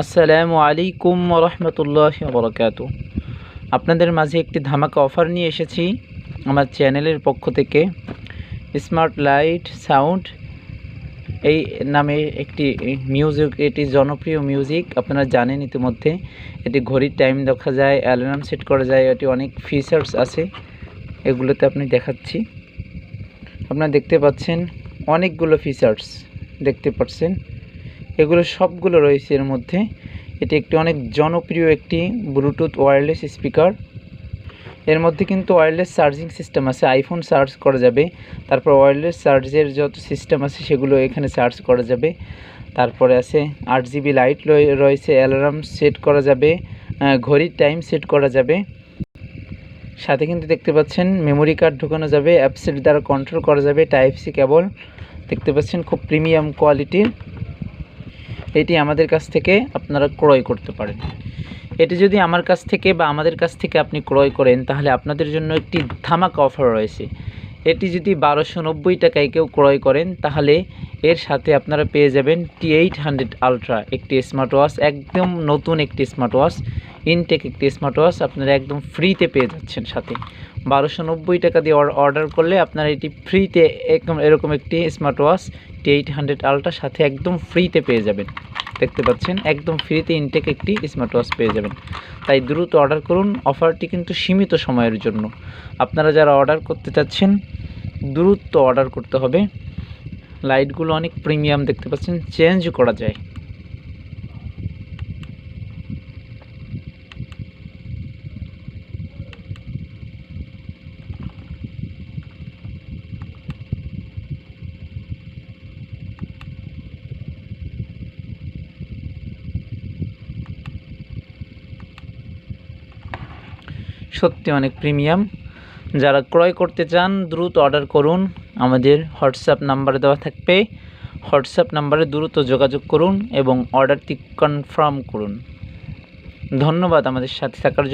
আসসালামু আলাইকুম রহমতুল্লাহ বরকাত আপনাদের মাঝে একটি ধামাকা অফার নিয়ে এসেছি আমার চ্যানেলের পক্ষ থেকে। স্মার্ট লাইট সাউন্ড, এই নামে একটি মিউজিক, এটি জনপ্রিয় মিউজিক, আপনারা জানেন ইতিমধ্যে। এটি ঘড়ির টাইম দেখা যায়, অ্যালার্ম সেট করা যায়, এটি অনেক ফিচার্স আছে, এগুলোতে আপনি দেখাচ্ছি। আপনারা দেখতে পাচ্ছেন, অনেকগুলো ফিচার্স দেখতে পাচ্ছেন। এগুলো সবগুলো রয়েছে এর মধ্যে। এটি একটি অনেক জনপ্রিয় একটি ব্লুটুথ ওয়্যারলেস স্পিকার এর মধ্যে কিন্তু ওয়্যারলেস চার্জিং সিস্টেম আছে আইফোন চার্জ করা যাবে। তারপর ওয়্যারলেস চার্জের যত সিস্টেম আছে, সেগুলো এখানে চার্জ করা যাবে। তারপরে আছে আট জিবি লাইট রয়েছে অ্যালার্ম সেট করা যাবে ঘড়ির টাইম সেট করা যাবে। সাথে কিন্তু দেখতে পাচ্ছেন মেমোরি কার্ড ঢোকানো যাবে অ্যাপসেট দ্বারা কন্ট্রোল করা যাবে টাইপ সি কেবল দেখতে পাচ্ছেন খুব প্রিমিয়াম কোয়ালিটির এটি আমাদের কাছ থেকে আপনারা ক্রয় করতে পারেন। এটি যদি আমার কাছ থেকে বা আমাদের কাছ থেকে আপনি ক্রয় করেন, তাহলে আপনাদের জন্য একটি ধামাকা অফার রয়েছে। এটি যদি বারোশো নব্বই টাকায় কেউ ক্রয় করেন, তাহলে এর সাথে আপনারা পেয়ে যাবেন টি এইট হান্ড্রেড আলট্রা, একটি স্মার্ট ওয়াচ একদম নতুন একটি স্মার্ট ওয়াচ ইনটেক একটি স্মার্ট ওয়াচ আপনারা একদম ফ্রিতে পেয়ে যাচ্ছেন সাথে। বারোশো নব্বই টাকা দিয়ে অর্ডার করলে আপনারা এটি ফ্রিতে একদম এরকম একটি smart watch T eight hundred ultra সাথে একদম ফ্রিতে পেয়ে যাবেন। দেখতে পাচ্ছেন, একদম ফ্রিতে ইনটেক একটি স্মার্ট ওয়াচ পেয়ে যাবেন। তাই দ্রুত অর্ডার করুন অফারটি কিন্তু সীমিত সময়ের জন্য। আপনারা যারা অর্ডার করতে চাচ্ছেন, দ্রুত অর্ডার করতে হবে। লাইটগুলো অনেক প্রিমিয়াম দেখতে পাচ্ছেন চেঞ্জ করা যায়। সত্যি অনেক প্রিমিয়াম। যারা ক্রয় করতে চান, দ্রুত অর্ডার করুন। আমাদের হোয়াটসঅ্যাপ নাম্বারে দেওয়া থাকবে। হোয়াটসঅ্যাপ নাম্বারে দ্রুত যোগাযোগ করুন এবং অর্ডারটি কনফার্ম করুন। ধন্যবাদ আমাদের সাথে থাকার জন্য।